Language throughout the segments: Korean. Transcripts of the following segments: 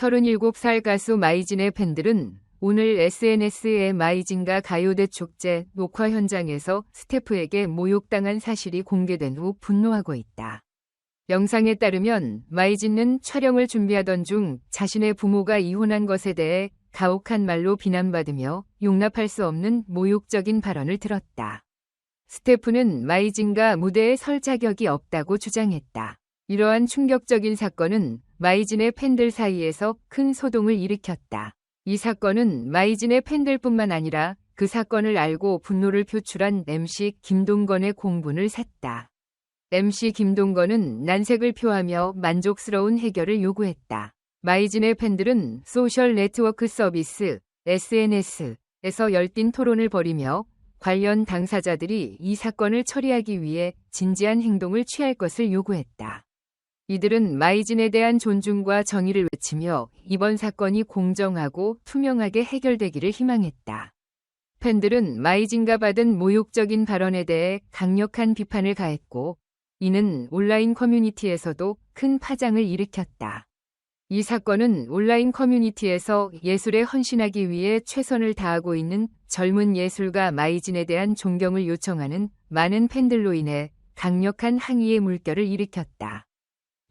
37살 가수 마이진의 팬들은 오늘 SNS에 마이진과 가요대 축제 녹화 현장에서 스태프에게 모욕당한 사실이 공개된 후 분노하고 있다. 영상에 따르면 마이진은 촬영을 준비하던 중 자신의 부모가 이혼한 것에 대해 가혹한 말로 비난받으며 용납할 수 없는 모욕적인 발언을 들었다. 스태프는 마이진과 무대에 설 자격이 없다고 주장했다. 이러한 충격적인 사건은 마이진의 팬들 사이에서 큰 소동을 일으켰다. 이 사건은 마이진의 팬들뿐만 아니라 그 사건을 알고 분노를 표출한 MC 김동건의 공분을 샀다. MC 김동건은 난색을 표하며 만족스러운 해결을 요구했다. 마이진의 팬들은 소셜 네트워크 서비스 SNS에서 열띤 토론을 벌이며 관련 당사자들이 이 사건을 처리하기 위해 진지한 행동을 취할 것을 요구했다. 이들은 마이진에 대한 존중과 정의를 외치며 이번 사건이 공정하고 투명하게 해결되기를 희망했다. 팬들은 마이진가 받은 모욕적인 발언에 대해 강력한 비판을 가했고 이는 온라인 커뮤니티에서도 큰 파장을 일으켰다. 이 사건은 온라인 커뮤니티에서 예술에 헌신하기 위해 최선을 다하고 있는 젊은 예술가 마이진에 대한 존경을 요청하는 많은 팬들로 인해 강력한 항의의 물결을 일으켰다.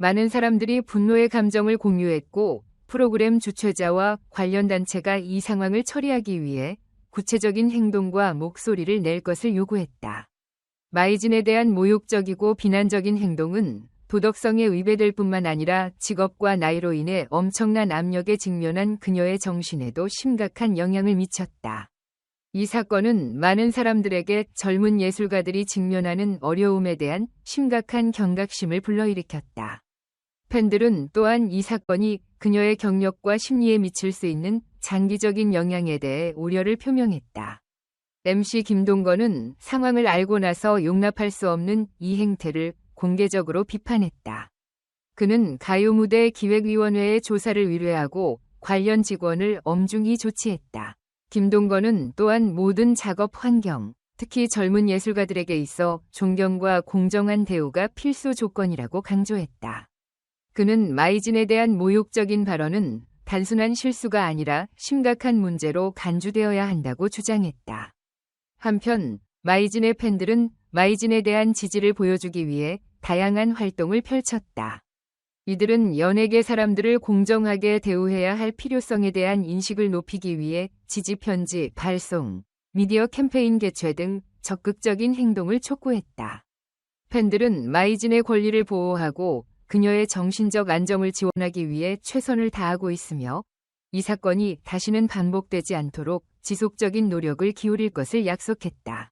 많은 사람들이 분노의 감정을 공유했고 프로그램 주최자와 관련 단체가 이 상황을 처리하기 위해 구체적인 행동과 목소리를 낼 것을 요구했다. 마이진에 대한 모욕적이고 비난적인 행동은 도덕성에 위배될 뿐만 아니라 직업과 나이로 인해 엄청난 압력에 직면한 그녀의 정신에도 심각한 영향을 미쳤다. 이 사건은 많은 사람들에게 젊은 예술가들이 직면하는 어려움에 대한 심각한 경각심을 불러일으켰다. 팬들은 또한 이 사건이 그녀의 경력과 심리에 미칠 수 있는 장기적인 영향에 대해 우려를 표명했다. MC 김동건은 상황을 알고 나서 용납할 수 없는 이 행태를 공개적으로 비판했다. 그는 가요 무대 기획위원회의 조사를 의뢰하고 관련 직원을 엄중히 조치했다. 김동건은 또한 모든 작업 환경, 특히 젊은 예술가들에게 있어 존경과 공정한 대우가 필수 조건이라고 강조했다. 그는 마이진에 대한 모욕적인 발언은 단순한 실수가 아니라 심각한 문제로 간주되어야 한다고 주장했다. 한편 마이진의 팬들은 마이진에 대한 지지를 보여주기 위해 다양한 활동을 펼쳤다. 이들은 연예계 사람들을 공정하게 대우해야 할 필요성에 대한 인식을 높이기 위해 지지 편지 발송, 미디어 캠페인 개최 등 적극적인 행동을 촉구했다. 팬들은 마이진의 권리를 보호하고 그녀의 정신적 안정을 지원하기 위해 최선을 다하고 있으며 이 사건이 다시는 반복되지 않도록 지속적인 노력을 기울일 것을 약속했다.